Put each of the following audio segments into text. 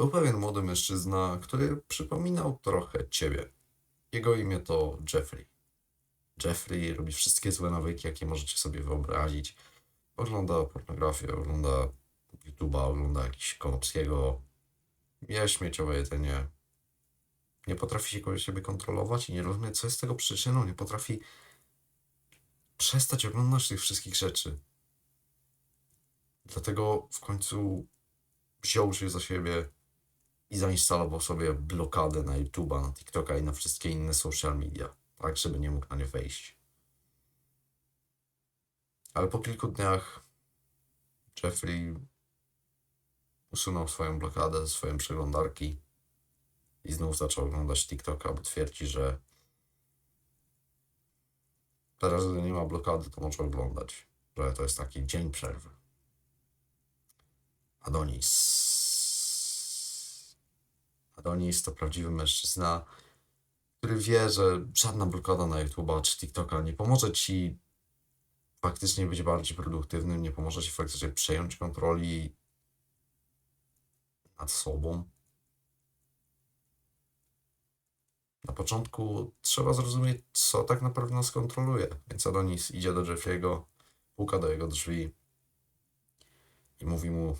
Był pewien młody mężczyzna, który przypominał trochę ciebie. Jego imię to Jeffrey. Jeffrey robi wszystkie złe nawyki, jakie możecie sobie wyobrazić. Ogląda pornografię, ogląda YouTube'a, ogląda jakiś Konopskiego, je śmieciowe jedzenie. Nie potrafi się siebie kontrolować i nie rozumie, co jest tego przyczyną. Nie potrafi przestać oglądać tych wszystkich rzeczy. Dlatego w końcu wziął się za siebie i zainstalował sobie blokadę na YouTube'a, na TikToka i na wszystkie inne social media, tak żeby nie mógł na nie wejść. Ale po kilku dniach Jeffrey usunął swoją blokadę ze swojej przeglądarki i znów zaczął oglądać TikToka, bo twierdzi, że teraz, gdy nie ma blokady, to może oglądać, że to jest taki dzień przerwy. Adonis. Adonis to prawdziwy mężczyzna, który wie, że żadna blokada na YouTube'a czy TikToka nie pomoże ci faktycznie być bardziej produktywnym, nie pomoże ci faktycznie przejąć kontroli nad sobą. Na początku trzeba zrozumieć, co tak naprawdę nas kontroluje. Więc Adonis idzie do Jeffrey'ego, puka do jego drzwi i mówi mu: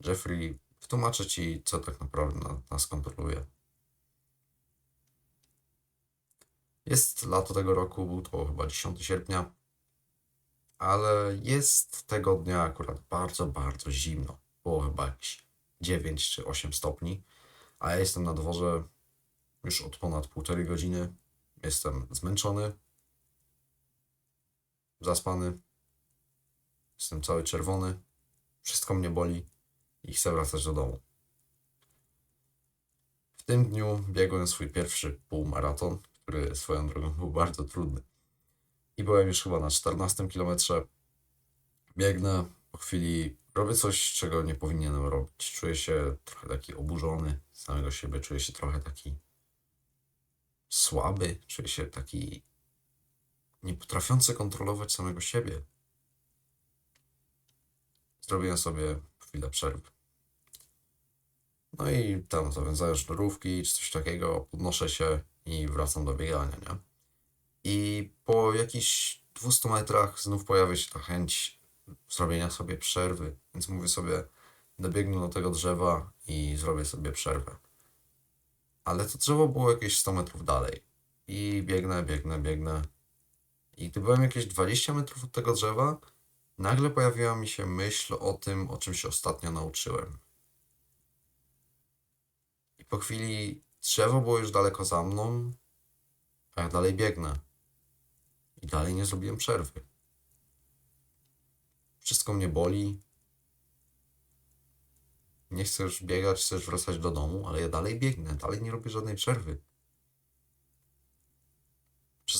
Jeffrey, wytłumaczę ci, co tak naprawdę na, nas kontroluje. Jest lato tego roku, był to chyba 10 sierpnia, ale jest tego dnia akurat bardzo, bardzo zimno. Było chyba jakieś 9 czy 8 stopni, a ja jestem na dworze już od ponad półtorej godziny. Jestem zmęczony, zaspany, jestem cały czerwony, wszystko mnie boli i chcę wracać do domu. W tym dniu biegłem swój pierwszy półmaraton, który swoją drogą był bardzo trudny. I byłem już chyba na 14 kilometrze. Biegnę, po chwili robię coś, czego nie powinienem robić. Czuję się trochę taki oburzony samego siebie, czuję się trochę taki słaby, czuję się taki nie potrafiący kontrolować samego siebie. Zrobiłem sobie chwilę przerwy. No i tam zawiązuję sznurówki czy coś takiego, podnoszę się i wracam do biegania, nie? I po jakichś 200 metrach znów pojawia się ta chęć zrobienia sobie przerwy, więc mówię sobie, dobiegnę do tego drzewa i zrobię sobie przerwę. Ale to drzewo było jakieś 100 metrów dalej. I biegnę, biegnę, biegnę. I gdy byłem jakieś 20 metrów od tego drzewa, nagle pojawiła mi się myśl o tym, o czym się ostatnio nauczyłem. I po chwili drzewo było już daleko za mną, a ja dalej biegnę. I dalej nie zrobiłem przerwy. Wszystko mnie boli. Nie już biegać, już wracać do domu, ale ja dalej biegnę, dalej nie robię żadnej przerwy.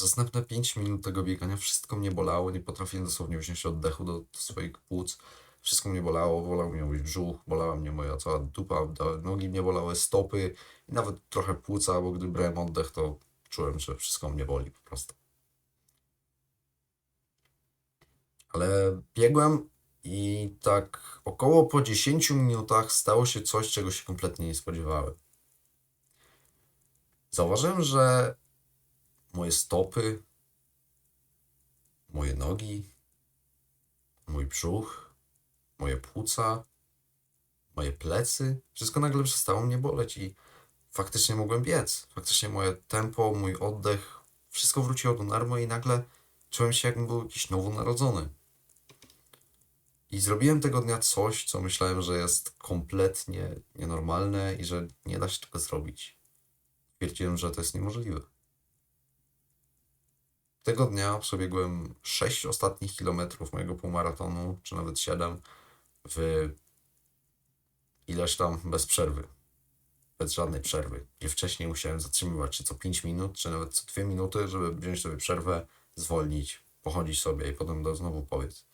Przez następne 5 minut tego biegania wszystko mnie bolało, nie potrafiłem dosłownie wziąć oddechu do, do swoich płuc. Wszystko mnie bolało, bolał mnie mój brzuch, bolała mnie moja cała dupa, nogi mnie bolały, stopy i nawet trochę płuca, bo gdy brałem oddech, to czułem, że wszystko mnie boli po prostu. Ale biegłem i tak około po 10 minutach stało się coś, czego się kompletnie nie spodziewałem. Zauważyłem, że moje stopy, moje nogi, mój brzuch, moje płuca, moje plecy, wszystko nagle przestało mnie boleć i faktycznie mogłem biec. Faktycznie moje tempo, mój oddech, wszystko wróciło do normy i nagle czułem się jakbym był jakiś nowonarodzony. I zrobiłem tego dnia coś, co myślałem, że jest kompletnie nienormalne i że nie da się tego zrobić. Twierdziłem, że to jest niemożliwe. Tego dnia przebiegłem 6 ostatnich kilometrów mojego półmaratonu, czy nawet 7, w ileś tam bez przerwy. Bez żadnej przerwy. Gdzie wcześniej musiałem zatrzymywać się co 5 minut, czy nawet co 2 minuty, żeby wziąć sobie przerwę, zwolnić, pochodzić sobie i potem do znowu powiedz.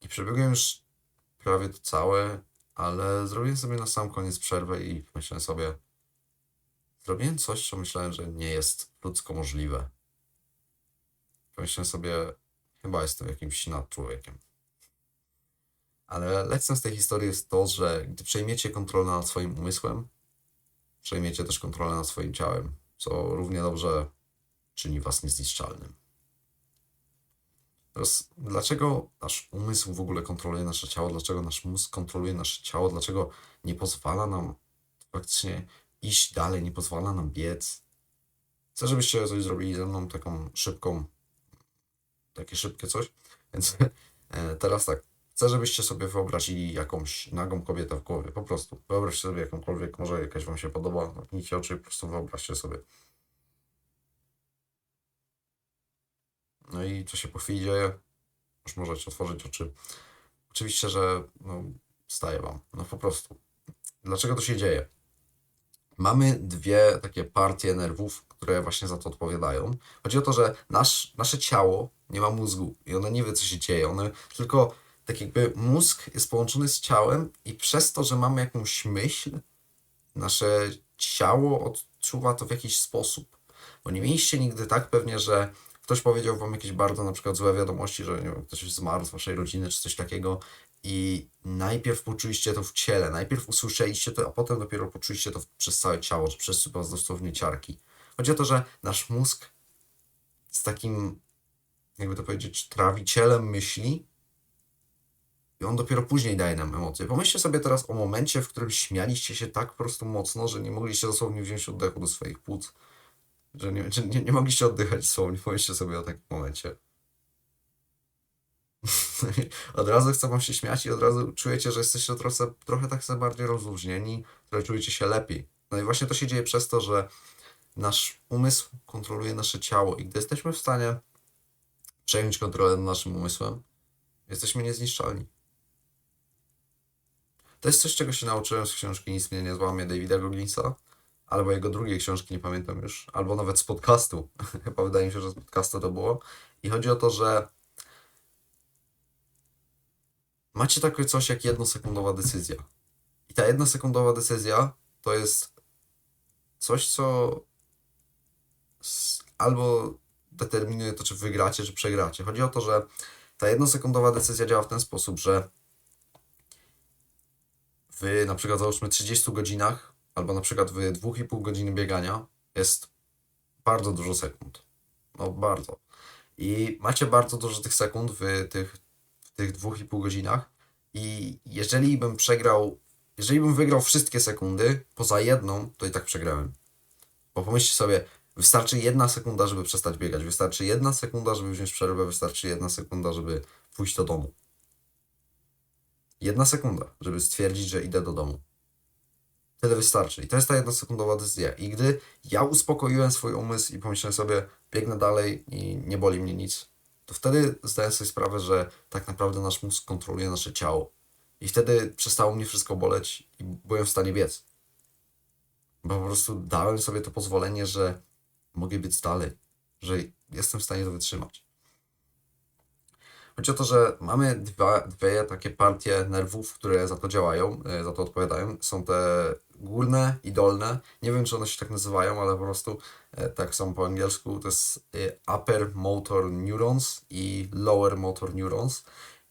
I przebiegłem już prawie to całe, ale zrobiłem sobie na sam koniec przerwę i myślałem sobie, zrobiłem coś, co myślałem, że nie jest ludzko możliwe. Pomyślałem sobie, chyba jestem jakimś nadczłowiekiem. Ale lekcją z tej historii jest to, że gdy przejmiecie kontrolę nad swoim umysłem, przejmiecie też kontrolę nad swoim ciałem, co równie dobrze czyni was niezniszczalnym. Teraz, dlaczego nasz umysł w ogóle kontroluje nasze ciało? Dlaczego nasz mózg kontroluje nasze ciało? Dlaczego nie pozwala nam faktycznie iść dalej, nie pozwala nam biec? Chcę, żebyście coś zrobili ze mną, taką szybką, takie szybkie coś. Więc e, teraz tak, chcę, żebyście sobie wyobrazili jakąś nagą kobietę w głowie. Po prostu. Wyobraźcie sobie jakąkolwiek, może jakaś wam się podoba. Zamknijcie oczy po prostu wyobraźcie sobie. No i co się po chwili dzieje? Już możecie otworzyć oczy. Oczywiście, że no, staje wam. No po prostu. Dlaczego to się dzieje? Mamy dwie takie partie nerwów, które właśnie za to odpowiadają. Chodzi o to, że nasz, nasze ciało nie ma mózgu i ono nie wie, co się dzieje. One tylko tak jakby mózg jest połączony z ciałem i przez to, że mamy jakąś myśl, nasze ciało odczuwa to w jakiś sposób. Bo nie mieliście nigdy tak pewnie, że ktoś powiedział wam jakieś bardzo na przykład złe wiadomości, że nie wiem, ktoś zmarł z waszej rodziny czy coś takiego i najpierw poczuliście to w ciele, najpierw usłyszeliście to, a potem dopiero poczuliście to przez całe ciało, że przez was dosłownie ciarki. Chodzi o to, że nasz mózg jest takim, jakby to powiedzieć, trawicielem myśli i on dopiero później daje nam emocje. Pomyślcie sobie teraz o momencie, w którym śmialiście się tak po prostu mocno, że nie mogliście dosłownie wziąć oddechu do swoich płuc. Że nie, nie, nie mogliście oddychać dosłownie. Pomyślcie sobie o takim momencie. od razu chce wam się śmiać i od razu czujecie, że jesteście trochę, trochę tak sobie bardziej rozluźnieni, trochę czujecie się lepiej. No i właśnie to się dzieje przez to, że nasz umysł kontroluje nasze ciało i gdy jesteśmy w stanie przejąć kontrolę nad naszym umysłem, jesteśmy niezniszczalni. To jest coś, czego się nauczyłem z książki Nic mnie nie złamie Davida Gogginsa, albo jego drugiej książki, nie pamiętam już, albo nawet z podcastu. Chyba wydaje mi się, że z podcastu to było. I chodzi o to, że macie takie coś jak jednosekundowa decyzja. I ta jednosekundowa decyzja to jest coś, co albo determinuje to, czy wygracie, czy przegracie. Chodzi o to, że ta jednosekundowa decyzja działa w ten sposób, że w na przykład załóżmy 30 godzinach, albo na przykład w 2,5 godziny biegania jest bardzo dużo sekund. No bardzo. I macie bardzo dużo tych sekund w tych, tych 2,5 godzinach. I jeżeli bym przegrał, jeżeli bym wygrał wszystkie sekundy, poza jedną, to i tak przegrałem. Bo pomyślcie sobie, wystarczy jedna sekunda, żeby przestać biegać, wystarczy jedna sekunda, żeby wziąć przerwę, wystarczy jedna sekunda, żeby pójść do domu. Jedna sekunda, żeby stwierdzić, że idę do domu. Tyle wystarczy. I to jest ta jednosekundowa decyzja. I gdy ja uspokoiłem swój umysł i pomyślałem sobie, biegnę dalej i nie boli mnie nic, to wtedy zdałem sobie sprawę, że tak naprawdę nasz mózg kontroluje nasze ciało. I wtedy przestało mnie wszystko boleć i byłem w stanie biec. Bo po prostu dałem sobie to pozwolenie, że mogę biec dalej, że jestem w stanie to wytrzymać. Chodzi o to, że mamy dwa, dwie takie partie nerwów, które za to działają, e, za to odpowiadają. Są te górne i dolne. Nie wiem, czy one się tak nazywają, ale po prostu e, tak są po angielsku. To jest e, upper motor neurons i lower motor neurons.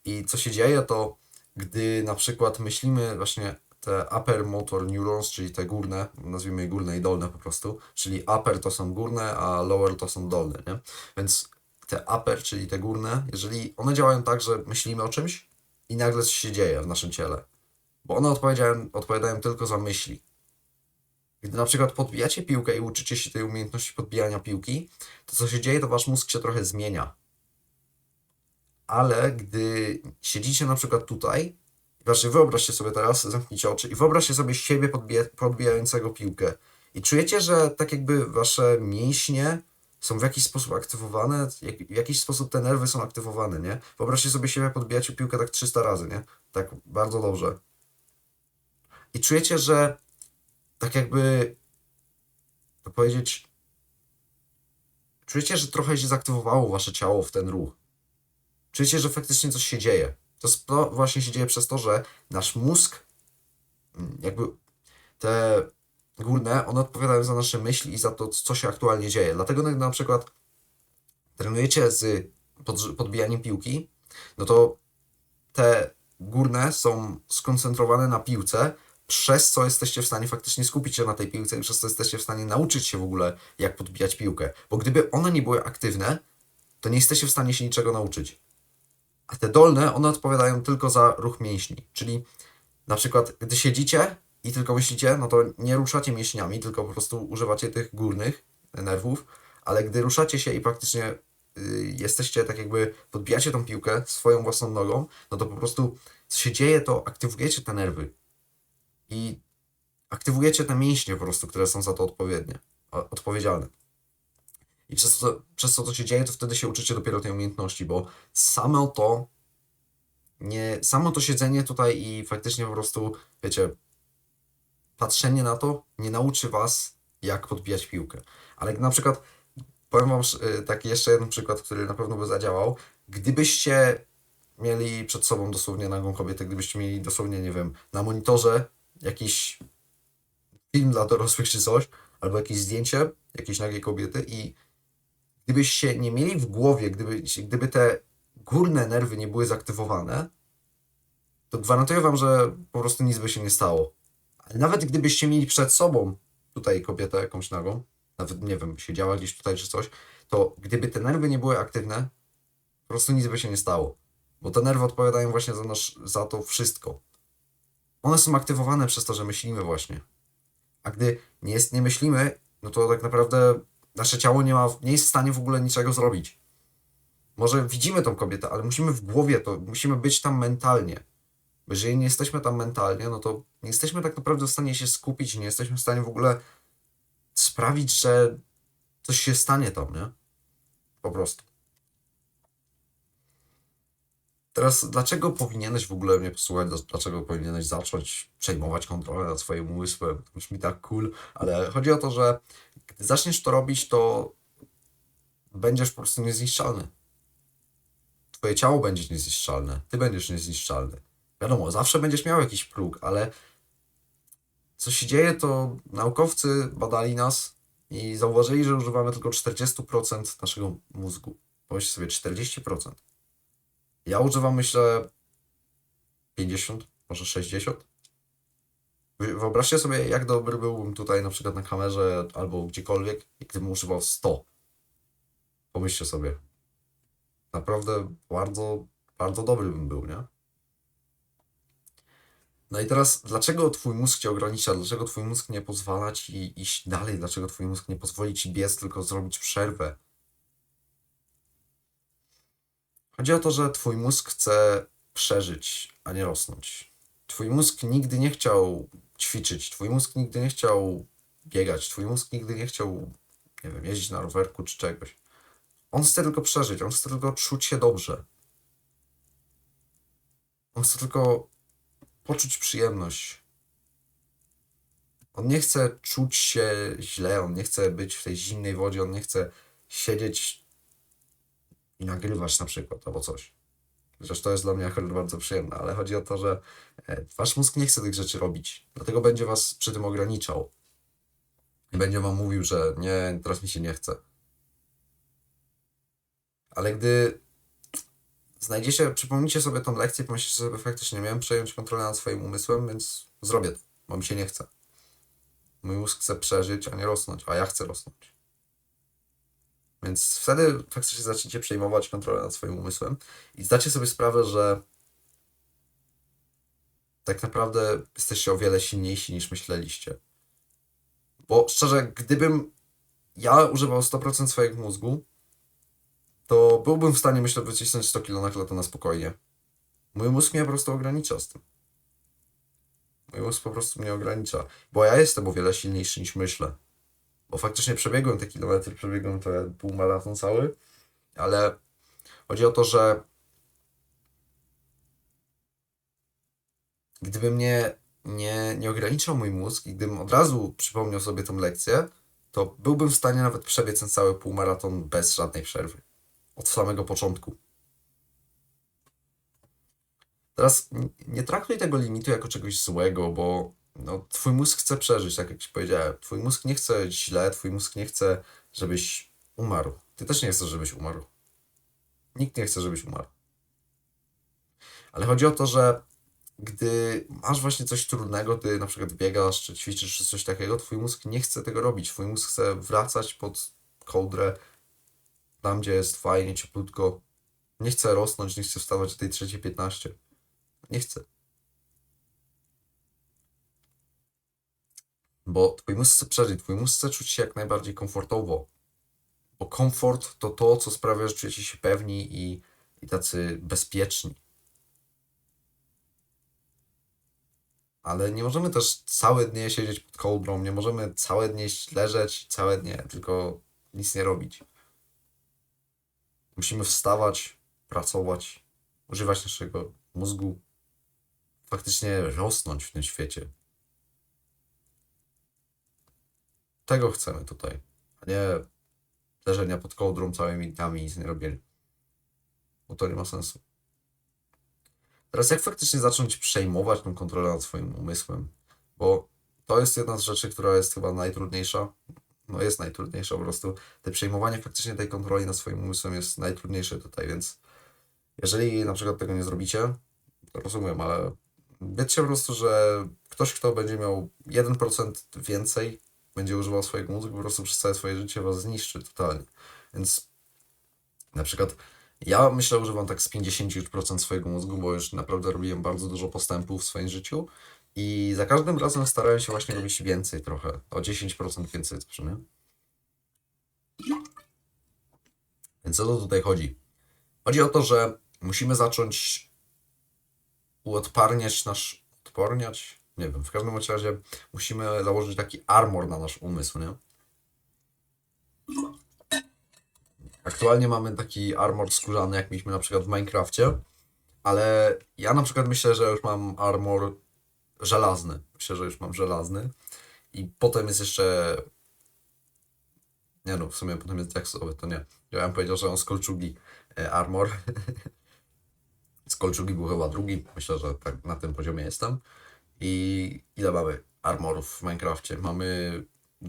I co się dzieje, to gdy na przykład myślimy właśnie te upper motor neurons, czyli te górne, nazwijmy je górne i dolne po prostu, czyli upper to są górne, a lower to są dolne, nie? Więc te upper, czyli te górne, jeżeli one działają tak, że myślimy o czymś i nagle coś się dzieje w naszym ciele, bo one odpowiadają, odpowiadają tylko za myśli. Gdy na przykład podbijacie piłkę i uczycie się tej umiejętności podbijania piłki, to co się dzieje, to wasz mózg się trochę zmienia. Ale gdy siedzicie na przykład tutaj, znaczy wyobraźcie sobie teraz, zamknijcie oczy i wyobraźcie sobie siebie podbija, podbijającego piłkę. I czujecie, że tak jakby wasze mięśnie są w jakiś sposób aktywowane, jak, w jakiś sposób te nerwy są aktywowane, nie? Wyobraźcie sobie siebie podbijacie piłkę tak 300 razy, nie? Tak bardzo dobrze. I czujecie, że tak jakby to powiedzieć, czujecie, że trochę się zaktywowało wasze ciało w ten ruch. Czujecie, że faktycznie coś się dzieje. To, to właśnie się dzieje przez to, że nasz mózg, mm, jakby te górne, one odpowiadają za nasze myśli i za to, co się aktualnie dzieje. Dlatego na przykład trenujecie z pod, podbijaniem piłki, no to te górne są skoncentrowane na piłce, przez co jesteście w stanie faktycznie skupić się na tej piłce i przez co jesteście w stanie nauczyć się w ogóle, jak podbijać piłkę. Bo gdyby one nie były aktywne, to nie jesteście w stanie się niczego nauczyć. A te dolne, one odpowiadają tylko za ruch mięśni. Czyli na przykład, gdy siedzicie i tylko myślicie, no to nie ruszacie mięśniami, tylko po prostu używacie tych górnych nerwów, ale gdy ruszacie się i praktycznie y, jesteście tak jakby, podbijacie tą piłkę swoją własną nogą, no to po prostu co się dzieje, to aktywujecie te nerwy i aktywujecie te mięśnie po prostu, które są za to odpowiednie, odpowiedzialne. I przez to, przez to, co się dzieje, to wtedy się uczycie dopiero tej umiejętności, bo samo to, nie, samo to siedzenie tutaj i faktycznie po prostu, wiecie, patrzenie na to nie nauczy was, jak podbijać piłkę. Ale na przykład, powiem wam y, taki jeszcze jeden przykład, który na pewno by zadziałał. Gdybyście mieli przed sobą dosłownie nagą kobietę, gdybyście mieli dosłownie, nie wiem, na monitorze jakiś film dla dorosłych czy coś, albo jakieś zdjęcie jakiejś nagiej kobiety i gdybyście nie mieli w głowie, gdyby, gdyby te górne nerwy nie były zaktywowane, to gwarantuję wam, że po prostu nic by się nie stało. Ale nawet gdybyście mieli przed sobą tutaj kobietę jakąś nagą, nawet nie wiem, siedziała gdzieś tutaj czy coś, to gdyby te nerwy nie były aktywne, po prostu nic by się nie stało. Bo te nerwy odpowiadają właśnie za, nasz, za to wszystko. One są aktywowane przez to, że myślimy właśnie. A gdy nie, jest, nie myślimy, no to tak naprawdę nasze ciało nie, ma, nie jest w stanie w ogóle niczego zrobić. Może widzimy tą kobietę, ale musimy w głowie to, musimy być tam mentalnie. Bo jeżeli nie jesteśmy tam mentalnie, no to nie jesteśmy tak naprawdę w stanie się skupić, nie jesteśmy w stanie w ogóle sprawić, że coś się stanie tam, nie? Po prostu. Teraz, dlaczego powinieneś w ogóle mnie posłuchać? Dlac- Dlaczego powinieneś zacząć przejmować kontrolę nad swoim umysłem? To brzmi tak cool, ale chodzi o to, że gdy zaczniesz to robić, to będziesz po prostu niezniszczalny. Twoje ciało będzie niezniszczalne, ty będziesz niezniszczalny. Wiadomo, zawsze będziesz miał jakiś próg, ale co się dzieje, to naukowcy badali nas i zauważyli, że używamy tylko 40% naszego mózgu. Pomyślcie sobie, 40%. Ja używam, myślę, 50, może 60. Wy- Wyobraźcie sobie, jak dobry byłbym tutaj na przykład na kamerze albo gdziekolwiek, gdybym używał 100. Pomyślcie sobie. Naprawdę bardzo, bardzo dobry bym był, nie? No i teraz, dlaczego twój mózg cię ogranicza? Dlaczego twój mózg nie pozwala ci iść dalej? Dlaczego twój mózg nie pozwoli ci biec, tylko zrobić przerwę? Chodzi o to, że twój mózg chce przeżyć, a nie rosnąć. Twój mózg nigdy nie chciał ćwiczyć, twój mózg nigdy nie chciał biegać, twój mózg nigdy nie chciał, nie wiem, jeździć na rowerku czy czegoś. On chce tylko przeżyć, on chce tylko czuć się dobrze. On chce tylko poczuć przyjemność. On nie chce czuć się źle, on nie chce być w tej zimnej wodzie, on nie chce siedzieć i nagrywać na przykład albo coś. Chociaż to jest dla mnie akurat bardzo przyjemne, ale chodzi o to, że e, wasz mózg nie chce tych rzeczy robić. Dlatego będzie was przy tym ograniczał. I będzie wam mówił, że nie, teraz mi się nie chce. Ale gdy znajdziecie, przypomnijcie sobie tą lekcję, pomyślicie sobie, faktycznie miałem przejąć kontrolę nad swoim umysłem, więc zrobię to, bo mi się nie chce. Mój mózg chce przeżyć, a nie rosnąć, a ja chcę rosnąć. Więc wtedy faktycznie zaczniecie przejmować kontrolę nad swoim umysłem i zdacie sobie sprawę, że tak naprawdę jesteście o wiele silniejsi niż myśleliście. Bo szczerze, gdybym ja używał 100% swojego mózgu, to byłbym w stanie, myślę, wycisnąć 100 kg na klatę na spokojnie. Mój mózg mnie po prostu ogranicza z tym. Mój mózg po prostu mnie ogranicza. Bo ja jestem o wiele silniejszy niż myślę. Bo faktycznie przebiegłem te kilometry, przebiegłem te półmaraton cały, ale chodzi o to, że gdyby mnie nie, nie ograniczał mój mózg i gdybym od razu przypomniał sobie tą lekcję, to byłbym w stanie nawet przebiec ten cały półmaraton bez żadnej przerwy. Od samego początku. Teraz nie traktuj tego limitu jako czegoś złego, bo no, twój mózg chce przeżyć, tak jak ci powiedziałem. Twój mózg nie chce źle, twój mózg nie chce, żebyś umarł. Ty też nie chcesz, żebyś umarł. Nikt nie chce, żebyś umarł. Ale chodzi o to, że gdy masz właśnie coś trudnego, ty na przykład biegasz, czy ćwiczysz, czy coś takiego, twój mózg nie chce tego robić. Twój mózg chce wracać pod kołdrę, tam gdzie jest fajnie, cieplutko. Nie chce rosnąć, nie chce wstawać o tej 3.15. Nie chce. Bo twój mózg chce przeżyć, twój mózg chce czuć się jak najbardziej komfortowo. Bo komfort to to, co sprawia, że czujecie się pewni i, i tacy bezpieczni. Ale nie możemy też całe dnie siedzieć pod kołdrą, nie możemy całe dnie leżeć, całe dnie tylko nic nie robić. Musimy wstawać, pracować, używać naszego mózgu, faktycznie rosnąć w tym świecie. Tego chcemy tutaj, a nie leżenia pod kołdrą całymi dniami nic nie robienia. Bo to nie ma sensu. Teraz jak faktycznie zacząć przejmować tą kontrolę nad swoim umysłem? Bo to jest jedna z rzeczy, która jest chyba najtrudniejsza. No jest najtrudniejsza po prostu. Te przejmowanie faktycznie tej kontroli nad swoim umysłem jest najtrudniejsze tutaj, więc jeżeli na przykład tego nie zrobicie, rozumiem, ale wiedzcie po prostu, że ktoś, kto będzie miał 1% więcej, będzie używał swojego mózgu, po prostu przez całe swoje życie was zniszczy totalnie. Więc na przykład ja myślę, że używam tak z 50% swojego mózgu, bo już naprawdę robiłem bardzo dużo postępów w swoim życiu i za każdym razem starałem się właśnie robić więcej trochę, o 10% więcej przynajmniej. Więc o co tutaj chodzi? Chodzi o to, że musimy zacząć uodparniać nasz... Odporniać? Nie wiem, w każdym razie musimy założyć taki armor na nasz umysł, nie? Aktualnie mamy taki armor skórzany, jak mieliśmy na przykład w Minecrafcie, ale ja na przykład myślę, że już mam armor żelazny. Myślę, że już mam żelazny. I potem jest jeszcze. Nie no, w sumie potem jest diaksowy, to nie. Ja bym powiedział, że on z kolczugi e, armor. z kolczugi był chyba drugi. Myślę, że tak na tym poziomie jestem. I ile mamy armorów w Minecrafcie? Mamy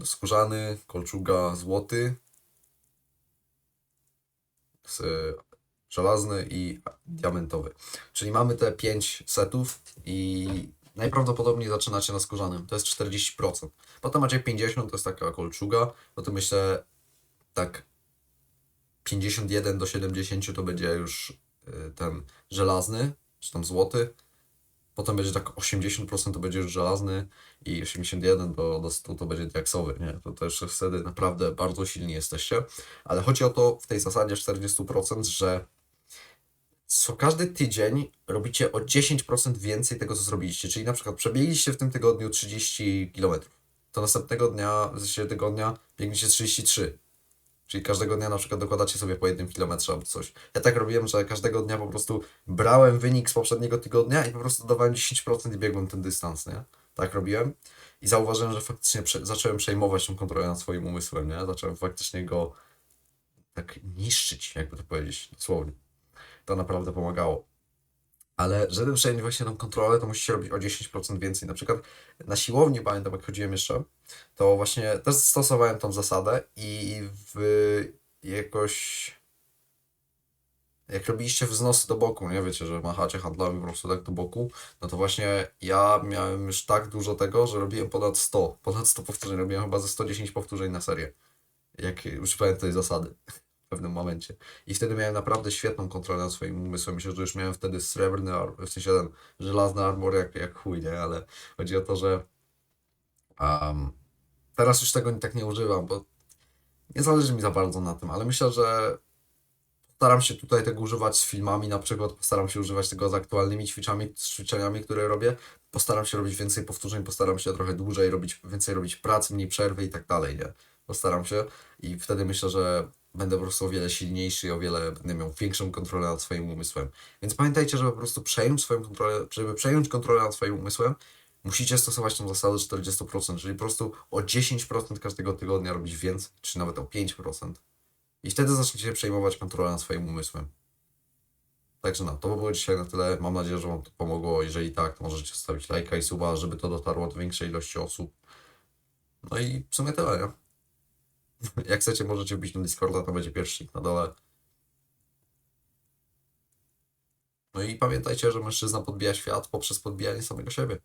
skórzany, kolczuga, złoty, żelazny i diamentowy. Czyli mamy te 5 setów i najprawdopodobniej zaczynacie na skórzanym. To jest 40%. Potem macie 50, to jest taka kolczuga. To myślę tak 51 do 70 to będzie już y, ten żelazny, czy tam złoty. Potem będzie tak 80% to będzie już żelazny i 81 do, do 100 to będzie diaksowy, nie? To też wtedy naprawdę bardzo silni jesteście. Ale chodzi o to w tej zasadzie 40%, że co każdy tydzień robicie o 10% więcej tego, co zrobiliście. Czyli na przykład przebiegliście w tym tygodniu 30 km. To następnego dnia, w sensie tygodnia, biegniecie 33. Czyli każdego dnia na przykład dokładacie sobie po jednym kilometrze albo coś. Ja tak robiłem, że każdego dnia po prostu brałem wynik z poprzedniego tygodnia i po prostu dawałem 10% i biegłem ten dystans, nie? Tak robiłem. I zauważyłem, że faktycznie prze zacząłem przejmować tą kontrolę nad swoim umysłem, nie? Zacząłem faktycznie go tak niszczyć, jakby to powiedzieć, dosłownie. To naprawdę pomagało. Ale żeby przejąć właśnie tą kontrolę, to musicie robić o 10% więcej. Na przykład na siłowni, pamiętam jak chodziłem jeszcze, to właśnie też stosowałem tą zasadę i w jakoś jak robiliście wznosy do boku, nie? Wiecie, że machacie handlami po prostu tak do boku, no to właśnie ja miałem już tak dużo tego, że robiłem ponad 100, ponad 100 powtórzeń, robiłem chyba ze 110 powtórzeń na serię, jak używałem tej zasady w pewnym momencie. I wtedy miałem naprawdę świetną kontrolę nad swoim umysłem. Myślę, że już miałem wtedy srebrny, w sensie ten żelazny armor jak, jak chuj, nie? Ale chodzi o to, że um, teraz już tego tak nie używam, bo nie zależy mi za bardzo na tym, ale myślę, że Staram się tutaj tego używać z filmami, na przykład postaram się używać tego z aktualnymi ćwiczami, z ćwiczeniami, które robię. Postaram się robić więcej powtórzeń, postaram się trochę dłużej robić, więcej robić pracy, mniej przerwy i tak dalej, nie? Postaram się i wtedy myślę, że będę po prostu o wiele silniejszy i o wiele będę miał większą kontrolę nad swoim umysłem. Więc pamiętajcie, żeby po prostu przejąć swoją kontrolę, żeby przejąć kontrolę nad swoim umysłem, musicie stosować tą zasadę 40%, czyli po prostu o 10% każdego tygodnia robić więcej, czy nawet o 5%. I wtedy zaczniecie przejmować kontrolę nad swoim umysłem. Także no, to by było dzisiaj na tyle. Mam nadzieję, że Wam to pomogło. Jeżeli tak, to możecie zostawić lajka i suba, żeby to dotarło do większej ilości osób. No i w sumie tyle, nie? Jak chcecie, możecie wbić na Discorda, tam będzie pierwszy link na dole. No i pamiętajcie, że mężczyzna podbija świat poprzez podbijanie samego siebie.